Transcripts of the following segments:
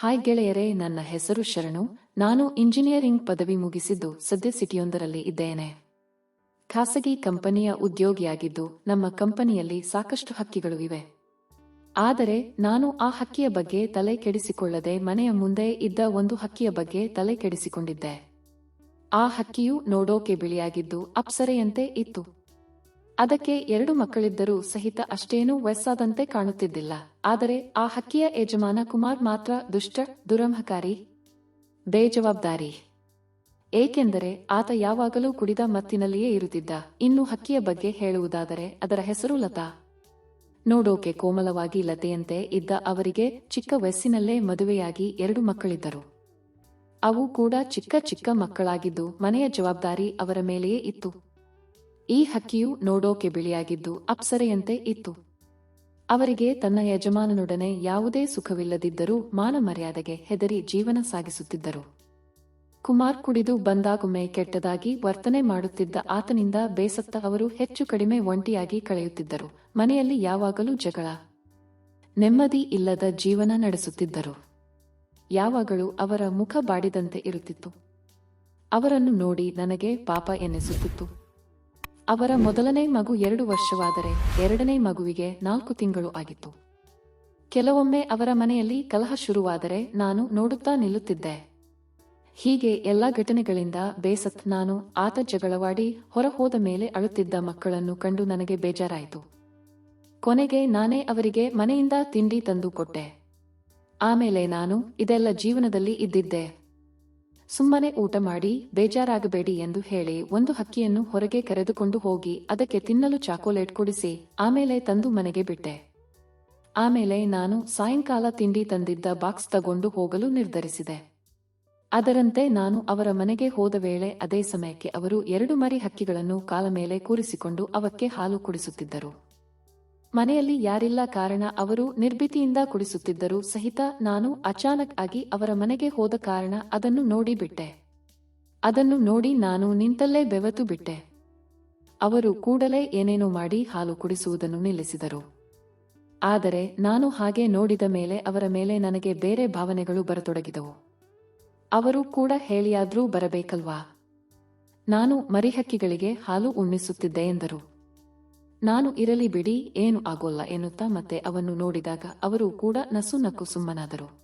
Hi ಗೆಳೆಯರೇ, ನನ್ನ ಹೆಸರು ಶರಣು. ನಾನು ಇಂಜಿನಿಯರಿಂಗ್ ಪದವಿ ಮುಗಿಸಿದ್ದು ಸದ್ಯ ಸಿಟಿಯೊಂದರಲ್ಲಿ ಇದ್ದೇನೆ. ಖಾಸಗಿ ಕಂಪನಿಯ ಉದ್ಯೋಗಿಯಾಗಿದ್ದು ನಮ್ಮ ಕಂಪನಿಯಲ್ಲಿ ಸಾಕಷ್ಟು ಹಕ್ಕಿಗಳು ಇವೆ. ಆದರೆ ನಾನು ಆ ಹಕ್ಕಿಯ ಬಗ್ಗೆ ತಲೆ ಕೆಡಿಸಿಕೊಳ್ಳದೆ ಮನೆಯ ಮುಂದೆ ಇದ್ದ ಒಂದು ಹಕ್ಕಿಯ ಬಗ್ಗೆ ತಲೆ ಕೆಡಿಸಿಕೊಂಡಿದ್ದೆ. ಆ ಹಕ್ಕಿಯು ನೋಡೋಕೆ ಬಿಳಿಯಾಗಿದ್ದು ಅಪ್ಸರೆಯಂತೆ ಇತ್ತು. ಅದಕ್ಕೆ ಎರಡು ಮಕ್ಕಳಿದ್ದರೂ ಸಹಿತ ಅಷ್ಟೇನೂ ವಯಸ್ಸಾದಂತೆ ಕಾಣುತ್ತಿದ್ದಿಲ್ಲ. ಆದರೆ ಆ ಹಕ್ಕಿಯ ಯಜಮಾನ ಕುಮಾರ್ ಮಾತ್ರ ದುಷ್ಟ, ದುರಂಹಕಾರಿ, ಬೇಜವಾಬ್ದಾರಿ. ಏಕೆಂದರೆ ಆತ ಯಾವಾಗಲೂ ಕುಡಿದ ಮತ್ತಿನಲ್ಲಿಯೇ ಇರುತ್ತಿದ್ದ. ಇನ್ನು ಹಕ್ಕಿಯ ಬಗ್ಗೆ ಹೇಳುವುದಾದರೆ ಅದರ ಹೆಸರು ಲತಾ. ನೋಡೋಕೆ ಕೋಮಲವಾಗಿ ಲತೆಯಂತೆ ಇದ್ದ ಅವರಿಗೆ ಚಿಕ್ಕ ವಯಸ್ಸಿನಲ್ಲೇ ಮದುವೆಯಾಗಿ ಎರಡು ಮಕ್ಕಳಿದ್ದರು. ಅವು ಕೂಡ ಚಿಕ್ಕ ಚಿಕ್ಕ ಮಕ್ಕಳಾಗಿದ್ದು ಮನೆಯ ಜವಾಬ್ದಾರಿ ಅವರ ಮೇಲೆಯೇ ಇತ್ತು. ಈ ಹಕ್ಕಿಯು ನೋಡೋಕೆ ಬಿಳಿಯಾಗಿದ್ದು ಅಪ್ಸರೆಯಂತೆ ಇತ್ತು. ಅವರಿಗೆ ತನ್ನ ಯಜಮಾನನೊಡನೆ ಯಾವುದೇ ಸುಖವಿಲ್ಲದಿದ್ದರೂ ಮಾನ ಮರ್ಯಾದೆಗೆ ಹೆದರಿ ಜೀವನ ಸಾಗಿಸುತ್ತಿದ್ದರು. ಕುಮಾರ್ ಕುಡಿದು ಬಂದಾಗೊಮ್ಮೆ ಕೆಟ್ಟದಾಗಿ ವರ್ತನೆ ಮಾಡುತ್ತಿದ್ದ ಆತನಿಂದ ಬೇಸತ್ತ ಅವರು ಹೆಚ್ಚು ಕಡಿಮೆ ಒಂಟಿಯಾಗಿ ಕಳೆಯುತ್ತಿದ್ದರು. ಮನೆಯಲ್ಲಿ ಯಾವಾಗಲೂ ಜಗಳ, ನೆಮ್ಮದಿ ಇಲ್ಲದ ಜೀವನ ನಡೆಸುತ್ತಿದ್ದರು. ಯಾವಾಗಲೂ ಅವರ ಮುಖ ಬಾಡಿದಂತೆ ಇರುತ್ತಿತ್ತು. ಅವರನ್ನು ನೋಡಿ ನನಗೆ ಪಾಪ ಎನ್ನಿಸುತ್ತಿತ್ತು. ಅವರ ಮೊದಲನೇ ಮಗು ಎರಡು ವರ್ಷವಾದರೆ ಎರಡನೇ ಮಗುವಿಗೆ ನಾಲ್ಕು ತಿಂಗಳು ಆಗಿತ್ತು. ಕೆಲವೊಮ್ಮೆ ಅವರ ಮನೆಯಲ್ಲಿ ಕಲಹ ಶುರುವಾದರೆ ನಾನು ನೋಡುತ್ತಾ ನಿಲ್ಲುತ್ತಿದ್ದೆ. ಹೀಗೆ ಎಲ್ಲ ಘಟನೆಗಳಿಂದ ಬೇಸತ್ ನಾನು ಆತ ಜಗಳವಾಡಿ ಹೊರಹೋದ ಮೇಲೆ ಅಳುತ್ತಿದ್ದ ಮಕ್ಕಳನ್ನು ಕಂಡು ನನಗೆ ಬೇಜಾರಾಯಿತು. ಕೊನೆಗೆ ನಾನೇ ಅವರಿಗೆ ಮನೆಯಿಂದ ತಿಂಡಿ ತಂದು ಕೊಟ್ಟೆ. ಆಮೇಲೆ ನಾನು ಇದೆಲ್ಲ ಜೀವನದಲ್ಲಿ ಇದ್ದಿದ್ದೆ. ಸುಮ್ಮನೆ ಊಟ ಮಾಡಿ, ಬೇಜಾರಾಗಬೇಡಿ ಎಂದು ಹೇಳಿ ಒಂದು ಹಕ್ಕಿಯನ್ನು ಹೊರಗೆ ಕರೆದುಕೊಂಡು ಹೋಗಿ ಅದಕ್ಕೆ ತಿನ್ನಲು ಚಾಕೋಲೇಟ್ ಕೊಡಿಸಿ, ಆಮೇಲೆ ತಂದು ಮನೆಗೆ ಬಿಟ್ಟೆ. ಆಮೇಲೆ ನಾನು ಸಾಯಂಕಾಲ ತಿಂಡಿ ತಂದಿದ್ದ ಬಾಕ್ಸ್ ತಗೊಂಡು ಹೋಗಲು ನಿರ್ಧರಿಸಿದೆ. ಅದರಂತೆ ನಾನು ಅವರ ಮನೆಗೆ ಹೋದ ವೇಳೆ ಅದೇ ಸಮಯಕ್ಕೆ ಅವರು ಎರಡು ಮರಿ ಹಕ್ಕಿಗಳನ್ನು ಕಾಲ ಮೇಲೆ ಕೂರಿಸಿಕೊಂಡು ಅವಕ್ಕೆ ಹಾಲು ಕುಡಿಸುತ್ತಿದ್ದರು. ಮನೆಯಲ್ಲಿ ಯಾರಿಲ್ಲ ಕಾರಣ ಅವರು ನಿರ್ಭೀತಿಯಿಂದ ಕುಡಿಸುತ್ತಿದ್ದರು ಸಹಿತ ನಾನು ಅಚಾನಕ್ ಆಗಿ ಅವರ ಮನೆಗೆ ಹೋದ ಕಾರಣ ಅದನ್ನು ನೋಡಿ ಬಿಟ್ಟೆ. ಅದನ್ನು ನೋಡಿ ನಾನು ನಿಂತಲ್ಲೇ ಬೆವತು ಬಿಟ್ಟೆ. ಅವರು ಕೂಡಲೇ ಏನೇನೋ ಮಾಡಿ ಹಾಲು ಕುಡಿಸುವುದನ್ನು ನಿಲ್ಲಿಸಿದರು. ಆದರೆ ನಾನು ಹಾಗೆ ನೋಡಿದ ಮೇಲೆ ಅವರ ಮೇಲೆ ನನಗೆ ಬೇರೆ ಭಾವನೆಗಳು ಬರತೊಡಗಿದವು. ಅವರು ಕೂಡ ಹೇಳಿಯಾದ್ರೂ ಬರಬೇಕಲ್ವಾ? ನಾನು ಮರಿಹಕ್ಕಿಗಳಿಗೆ ಹಾಲು ಉಣ್ಣಿಸುತ್ತಿದ್ದೆ ಎಂದರು. ನಾನು ಇರಲಿ ಬಿಡಿ, ಏನು ಆಗೋಲ್ಲ ಎನ್ನುತ್ತಾ ಮತ್ತೆ ಅವನ್ನು ನೋಡಿದಾಗ ಅವರು ಕೂಡ ನಸು ನಕ್ಕು ಸುಮ್ಮನಾದರು.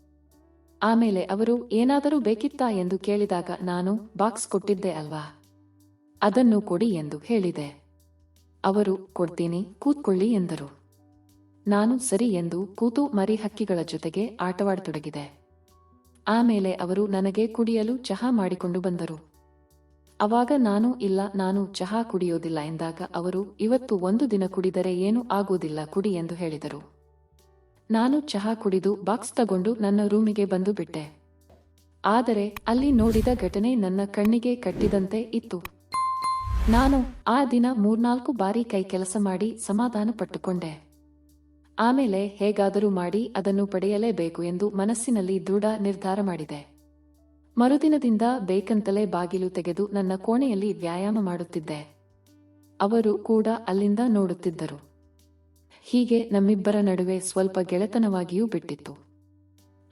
ಆಮೇಲೆ ಅವರು, ಏನಾದರೂ ಬೇಕಿತ್ತಾ ಎಂದು ಕೇಳಿದಾಗ ನಾನು, ಬಾಕ್ಸ್ ಕೊಟ್ಟಿದ್ದೆ ಅಲ್ವಾ? ಅದನ್ನು ಕೊಡಿ ಎಂದು ಹೇಳಿದೆ. ಅವರು, ಕೊಡ್ತೀನಿ, ಕೂತ್ಕೊಳ್ಳಿ ಎಂದರು. ನಾನು ಸರಿ ಎಂದು ಕೂತು ಮರಿ ಹಕ್ಕಿಗಳ ಜೊತೆಗೆ ಆಟವಾಡತೊಡಗಿದೆ. ಆಮೇಲೆ ಅವರು ನನಗೆ ಕುಡಿಯಲು ಚಹಾ ಮಾಡಿಕೊಂಡು ಬಂದರು. ಅವಾಗ ನಾನು ಇಲ್ಲ, ನಾನು ಚಹಾ ಕುಡಿಯೋದಿಲ್ಲ ಎಂದಾಗ ಅವರು, ಇವತ್ತು ಒಂದು ದಿನ ಕುಡಿದರೆ ಏನೂ ಆಗೋದಿಲ್ಲ, ಕುಡಿ ಎಂದು ಹೇಳಿದರು. ನಾನು ಚಹಾ ಕುಡಿದು ಬಾಕ್ಸ್ ತಗೊಂಡು ನನ್ನ ರೂಮಿಗೆ ಬಂದು ಬಿಟ್ಟೆ. ಆದರೆ ಅಲ್ಲಿ ನೋಡಿದ ಘಟನೆ ನನ್ನ ಕಣ್ಣಿಗೆ ಕಟ್ಟಿದಂತೆ ಇತ್ತು. ನಾನು ಆ ದಿನ ಮೂರ್ನಾಲ್ಕು ಬಾರಿ ಕೈ ಕೆಲಸ ಮಾಡಿ ಸಮಾಧಾನ ಪಟ್ಟುಕೊಂಡೆ. ಆಮೇಲೆ ಹೇಗಾದರೂ ಮಾಡಿ ಅದನ್ನು ಪಡೆಯಲೇಬೇಕು ಎಂದು ಮನಸ್ಸಿನಲ್ಲಿ ದೃಢ ನಿರ್ಧಾರ ಮಾಡಿದೆ. ಮರುದಿನದಿಂದ ಬೇಕಂತಲೇ ಬಾಗಿಲು ತೆಗೆದು ನನ್ನ ಕೋಣೆಯಲ್ಲಿ ವ್ಯಾಯಾಮ ಮಾಡುತ್ತಿದ್ದೆ. ಅವರು ಕೂಡ ಅಲ್ಲಿಂದ ನೋಡುತ್ತಿದ್ದರು. ಹೀಗೆ ನಮ್ಮಿಬ್ಬರ ನಡುವೆ ಸ್ವಲ್ಪ ಗೆಳೆತನವಾಗಿಯೂ ಬಿಟ್ಟಿತ್ತು.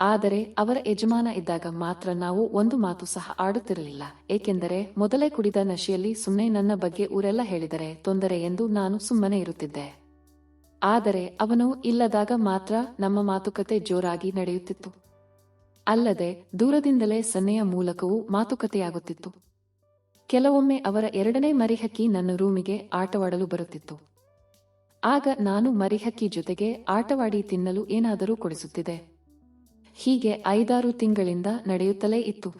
ಆದರೆ ಅವರ ಯಜಮಾನ ಇದ್ದಾಗ ಮಾತ್ರ ನಾವು ಒಂದು ಮಾತು ಸಹ ಆಡುತ್ತಿರಲಿಲ್ಲ. ಏಕೆಂದರೆ ಮೊದಲೇ ಕುಡಿದ ನಶೆಯಲ್ಲಿ ಸುಮ್ಮನೆ ನನ್ನ ಬಗ್ಗೆ ಊರೆಲ್ಲ ಹೇಳಿದರೆ ತೊಂದರೆ ಎಂದು ನಾನು ಸುಮ್ಮನೆ ಇರುತ್ತಿದ್ದೆ. ಆದರೆ ಅವನು ಇಲ್ಲದಾಗ ಮಾತ್ರ ನಮ್ಮ ಮಾತುಕತೆ ಜೋರಾಗಿ ನಡೆಯುತ್ತಿತ್ತು. ಅಲ್ಲದೆ ದೂರದಿಂದಲೇ ಸನ್ನೆಯ ಮೂಲಕವೂ ಮಾತುಕತೆಯಾಗುತ್ತಿತ್ತು. ಕೆಲವೊಮ್ಮೆ ಅವರ ಎರಡನೇ ಮರಿಹಕ್ಕಿ ನನ್ನ ರೂಮಿಗೆ ಆಟವಾಡಲು ಬರುತ್ತಿತ್ತು. ಆಗ ನಾನು ಮರಿಹಕ್ಕಿ ಜೊತೆಗೆ ಆಟವಾಡಿ ತಿನ್ನಲು ಏನಾದರೂ ಕೊಡಿಸುತ್ತಿದೆ ಹೀಗೆ ಐದಾರು ತಿಂಗಳಿಂದ ನಡೆಯುತ್ತಲೇ ಇತ್ತು.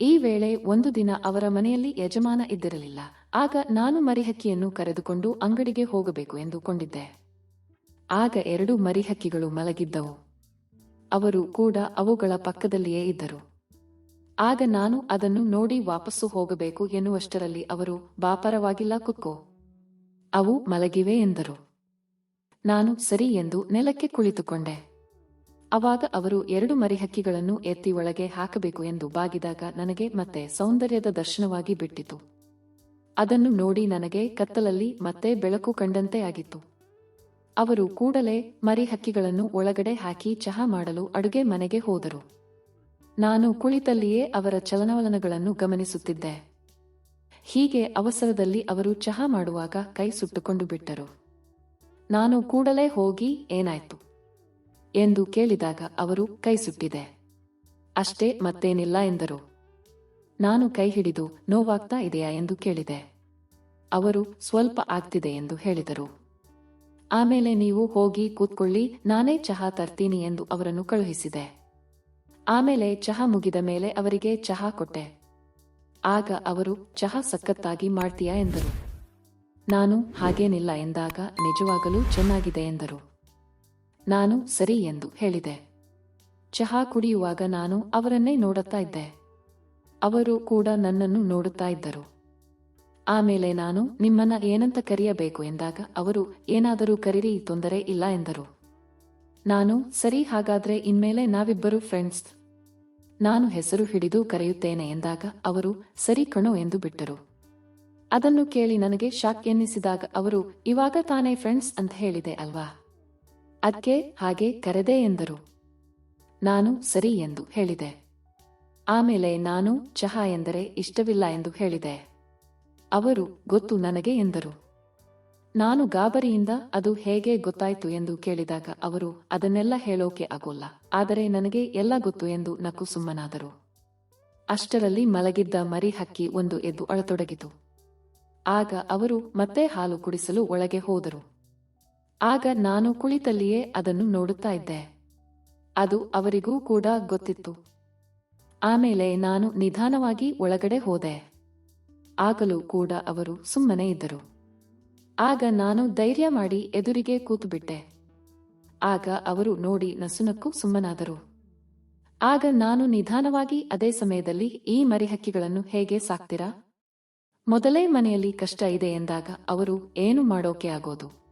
ಈ ವೇಳೆ ಒಂದು ದಿನ ಅವರ ಮನೆಯಲ್ಲಿ ಯಜಮಾನ ಇದ್ದಿರಲಿಲ್ಲ. ಆಗ ನಾನು ಮರಿಹಕ್ಕಿಯನ್ನು ಕರೆದುಕೊಂಡು ಅಂಗಡಿಗೆ ಹೋಗಬೇಕು ಎಂದುಕೊಂಡಿದ್ದೆ. ಆಗ ಎರಡು ಮರಿಹಕ್ಕಿಗಳು ಮಲಗಿದ್ದವು. ಅವರು ಕೂಡ ಅವುಗಳ ಪಕ್ಕದಲ್ಲಿಯೇ ಇದ್ದರು. ಆಗ ನಾನು ಅದನ್ನು ನೋಡಿ ವಾಪಸ್ಸು ಹೋಗಬೇಕು ಎನ್ನುವಷ್ಟರಲ್ಲಿ ಅವರು, ಬಾಪರವಾಗಿಲ್ಲ ಕುಕ್ಕೋ, ಅವು ಮಲಗಿವೆ ಎಂದರು. ನಾನು ಸರಿ ಎಂದು ನೆಲಕ್ಕೆ ಕುಳಿತುಕೊಂಡೆ. ಅವಾಗ ಅವರು ಎರಡು ಮರಿಹಕ್ಕಿಗಳನ್ನು ಎತ್ತಿ ಒಳಗೆ ಹಾಕಬೇಕು ಎಂದು ಬಾಗಿದಾಗ ನನಗೆ ಮತ್ತೆ ಸೌಂದರ್ಯದ ದರ್ಶನವಾಗಿ ಬಿಟ್ಟಿತು. ಅದನ್ನು ನೋಡಿ ನನಗೆ ಕತ್ತಲಲ್ಲಿ ಮತ್ತೆ ಬೆಳಕು ಕಂಡಂತೆ ಆಗಿತ್ತು. ಅವರು ಕೂಡಲೇ ಮರಿ ಹಕ್ಕಿಗಳನ್ನು ಒಳಗಡೆ ಹಾಕಿ ಚಹಾ ಮಾಡಲು ಅಡುಗೆ ಮನೆಗೆ ಹೋದರು. ನಾನು ಕುಳಿತಲ್ಲಿಯೇ ಅವರ ಚಲನವಲನಗಳನ್ನು ಗಮನಿಸುತ್ತಿದ್ದೆ. ಹೀಗೆ ಅವಸರದಲ್ಲಿ ಅವರು ಚಹಾ ಮಾಡುವಾಗ ಕೈ ಸುಟ್ಟುಕೊಂಡು ಬಿಟ್ಟರು. ನಾನು ಕೂಡಲೇ ಹೋಗಿ ಏನಾಯ್ತು? ಎಂದು ಕೇಳಿದಾಗ ಅವರು ಕೈ ಸುಟ್ಟಿದೆ. ಅಷ್ಟೇ ಮತ್ತೇನಿಲ್ಲ ಎಂದರು. ನಾನು ಕೈ ಹಿಡಿದು ನೋವಾಗ್ತಾ ಇದೆಯಾ ಎಂದು ಕೇಳಿದೆ. ಅವರು ಸ್ವಲ್ಪ ಆಗ್ತಿದೆ ಎಂದು ಹೇಳಿದರು. ಆಮೇಲೆ ನೀವು ಹೋಗಿ ಕೂತ್ಕೊಳ್ಳಿ, ನಾನೇ ಚಹಾ ತರ್ತೀನಿ ಎಂದು ಅವರನ್ನು ಕಳುಹಿಸಿದೆ. ಆಮೇಲೆ ಚಹಾ ಮುಗಿದ ಮೇಲೆ ಅವರಿಗೆ ಚಹಾ ಕೊಟ್ಟೆ. ಆಗ ಅವರು, ಚಹಾ ಸಖತ್ತಾಗಿ ಮಾಡ್ತೀಯಾ? ಎಂದರು. ನಾನು ಹಾಗೇನಿಲ್ಲ ಎಂದಾಗ, ನಿಜವಾಗಲೂ ಚೆನ್ನಾಗಿದೆ ಎಂದರು. ನಾನು ಸರಿ ಎಂದು ಹೇಳಿದೆ. ಚಹಾ ಕುಡಿಯುವಾಗ ನಾನು ಅವರನ್ನೇ ನೋಡುತ್ತಾ ಇದ್ದೆ. ಅವರು ಕೂಡ ನನ್ನನ್ನು ನೋಡುತ್ತಾ ಇದ್ದರು. ಆಮೇಲೆ ನಾನು ನಿಮ್ಮನ್ನ ಏನಂತ ಕರೆಯಬೇಕು ಎಂದಾಗ ಅವರು, ಏನಾದರೂ ಕರೀರಿ, ತೊಂದರೆ ಇಲ್ಲ ಎಂದರು. ನಾನು, ಸರಿ, ಹಾಗಾದ್ರೆ ಇನ್ಮೇಲೆ ನಾವಿಬ್ಬರು ಫ್ರೆಂಡ್ಸ್ ನಾನು ಹೆಸರು ಹಿಡಿದು ಕರೆಯುತ್ತೇನೆ ಎಂದಾಗ ಅವರು, ಸರಿ ಕಣೋ ಎಂದು ಬಿಟ್ಟರು. ಅದನ್ನು ಕೇಳಿ ನನಗೆ ಶಾಕ್ ಎನ್ನಿಸಿದಾಗ ಅವರು, ಇವಾಗ ತಾನೇ ಫ್ರೆಂಡ್ಸ್ ಅಂತ ಹೇಳಿದೆ ಅಲ್ವಾ? ಅದಕ್ಕೆ ಹಾಗೆ ಕರೆದೆ ಎಂದರು. ನಾನು, ಸರಿ ಎಂದು ಹೇಳಿದೆ. ಆಮೇಲೆ ನಾನು, ಚಹಾ ಎಂದರೆ ಇಷ್ಟವಿಲ್ಲ ಎಂದು ಹೇಳಿದೆ. ಅವರು, ಗೊತ್ತು ನನಗೆ ಎಂದರು. ನಾನು ಗಾಬರಿಯಿಂದ, ಅದು ಹೇಗೆ ಗೊತ್ತಾಯ್ತು ಎಂದು ಕೇಳಿದಾಗ ಅವರು, ಅದನ್ನೆಲ್ಲ ಹೇಳೋಕೆ ಆಗೋಲ್ಲ, ಆದರೆ ನನಗೆ ಎಲ್ಲ ಗೊತ್ತು ಎಂದು ನಕ್ಕು ಸುಮ್ಮನಾದರು. ಅಷ್ಟರಲ್ಲಿ ಮಲಗಿದ್ದ ಮರಿ ಹಕ್ಕಿ ಒಂದು ಎದ್ದು ಅಳತೊಡಗಿತು. ಆಗ ಅವರು ಮತ್ತೆ ಹಾಲು ಕುಡಿಸಲು ಒಳಗೆ ಹೋದರು. ಆಗ ನಾನು ಕುಳಿತಲ್ಲಿಯೇ ಅದನ್ನು ನೋಡುತ್ತಾ ಇದ್ದೆ. ಅದು ಅವರಿಗೂ ಕೂಡ ಗೊತ್ತಿತ್ತು. ಆಮೇಲೆ ನಾನು ನಿಧಾನವಾಗಿ ಒಳಗಡೆ ಹೋದೆ. ಆಗಲೂ ಕೂಡ ಅವರು ಸುಮ್ಮನೆ ಇದ್ದರು. ಆಗ ನಾನು ಧೈರ್ಯ ಮಾಡಿ ಎದುರಿಗೆ ಕೂತುಬಿಟ್ಟೆ. ಆಗ ಅವರು ನೋಡಿ ನಸುನಕ್ಕೂ ಸುಮ್ಮನಾದರು. ಆಗ ನಾನು ನಿಧಾನವಾಗಿ ಅದೇ ಸಮಯದಲ್ಲಿ ಈ ಮರಿಹಕ್ಕಿಗಳನ್ನು ಹೇಗೆ ಸಾಕ್ತಿರಾ? ಮೊದಲೇ ಮನೆಯಲ್ಲಿ ಕಷ್ಟ ಇದೆ ಎಂದಾಗ ಅವರು ಏನು ಮಾಡೋಕೆ ಆಗೋದು?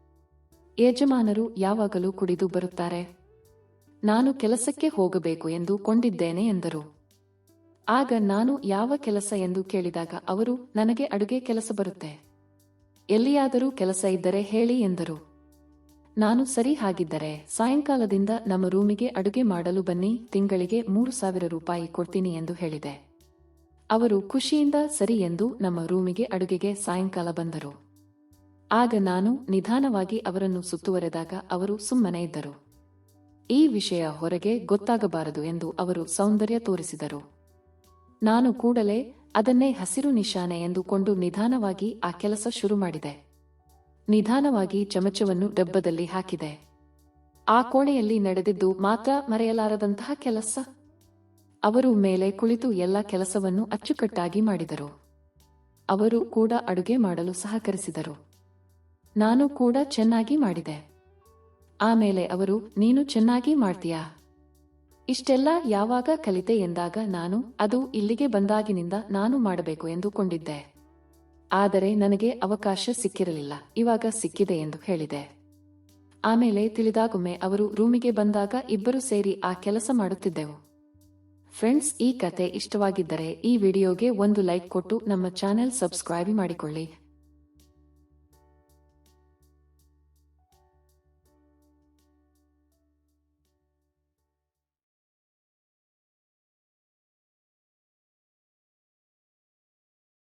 ಯಜಮಾನರು ಯಾವಾಗಲೂ ಕುಡಿದು ಬರುತ್ತಾರೆ. ನಾನು ಕೆಲಸಕ್ಕೆ ಹೋಗಬೇಕು ಎಂದು ಕೊಂಡಿದ್ದೇನೆ ಎಂದರು. ಆಗ ನಾನು ಯಾವ ಕೆಲಸ ಎಂದು ಕೇಳಿದಾಗ ಅವರು, ನನಗೆ ಅಡುಗೆ ಕೆಲಸ ಬರುತ್ತೆ. ಎಲ್ಲಿಯಾದರೂ ಕೆಲಸ ಇದ್ದರೆ ಹೇಳಿ ಎಂದರು. ನಾನು ಸರಿ ಹಾಗಿದ್ದರೆ, ಸಾಯಂಕಾಲದಿಂದ ನಮ್ಮ ರೂಮಿಗೆ ಅಡುಗೆ ಮಾಡಲು ಬನ್ನಿ, ತಿಂಗಳಿಗೆ ಮೂರು ಸಾವಿರ ರೂಪಾಯಿ ಕೊಡ್ತೀನಿ ಎಂದು ಹೇಳಿದೆ. ಅವರು ಖುಷಿಯಿಂದ ಸರಿ ಎಂದು ನಮ್ಮ ರೂಮಿಗೆ ಅಡುಗೆಗೆ ಸಾಯಂಕಾಲ ಬಂದರು. ಆಗ ನಾನು ನಿಧಾನವಾಗಿ ಅವರನ್ನು ಸುತ್ತುವರೆದಾಗ ಅವರು ಸುಮ್ಮನೆ ಇದ್ದರು. ಈ ವಿಷಯ ಹೊರಗೆ ಗೊತ್ತಾಗಬಾರದು ಎಂದು ಅವರು ಸೌಂದರ್ಯ ತೋರಿಸಿದರು. ನಾನು ಕೂಡಲೇ ಅದನ್ನೇ ಹಸಿರು ನಿಶಾನೆ ಎಂದುಕೊಂಡು ನಿಧಾನವಾಗಿ ಆ ಕೆಲಸ ಶುರು ಮಾಡಿದೆ ನಿಧಾನವಾಗಿ ಚಮಚವನ್ನು ಡಬ್ಬದಲ್ಲಿ ಹಾಕಿದೆ. ಆ ಕೋಣೆಯಲ್ಲಿ ನಡೆದಿದ್ದು ಮಾತ್ರ ಮರೆಯಲಾರದಂತಹ ಕೆಲಸ. ಅವರು ಮೇಲೆ ಕುಳಿತು ಎಲ್ಲ ಕೆಲಸವನ್ನು ಅಚ್ಚುಕಟ್ಟಾಗಿ ಮಾಡಿದರು. ಅವರು ಕೂಡ ಅಡುಗೆ ಮಾಡಲು ಸಹಕರಿಸಿದರು. ನಾನು ಕೂಡ ಚೆನ್ನಾಗಿ ಮಾಡಿದೆ. ಆಮೇಲೆ ಅವರು, ನೀನು ಚೆನ್ನಾಗಿ ಮಾಡ್ತೀಯಾ? ಇಷ್ಟೆಲ್ಲ ಯಾವಾಗ ಕಲಿತೆ ಎಂದಾಗ ನಾನು, ಅದು ಇಲ್ಲಿಗೆ ಬಂದಾಗಿನಿಂದ ನಾನು ಮಾಡಬೇಕು ಎಂದುಕೊಂಡಿದ್ದೆ. ಆದರೆ ನನಗೆ ಅವಕಾಶ ಸಿಕ್ಕಿರಲಿಲ್ಲ, ಇವಾಗ ಸಿಕ್ಕಿದೆ ಎಂದು ಹೇಳಿದೆ. ಆಮೇಲೆ ತಿಳಿದಾಗೊಮ್ಮೆ ಅವರು ರೂಮಿಗೆ ಬಂದಾಗ ಇಬ್ಬರು ಸೇರಿ ಆ ಕೆಲಸ ಮಾಡುತ್ತಿದ್ದೆವು. ಫ್ರೆಂಡ್ಸ್, ಈ ಕತೆ ಇಷ್ಟವಾಗಿದ್ದರೆ ಈ ವಿಡಿಯೋಗೆ ಒಂದು ಲೈಕ್ ಕೊಟ್ಟು ನಮ್ಮ ಚಾನೆಲ್ ಸಬ್ಸ್ಕ್ರೈಬ್ ಮಾಡಿಕೊಳ್ಳಿ.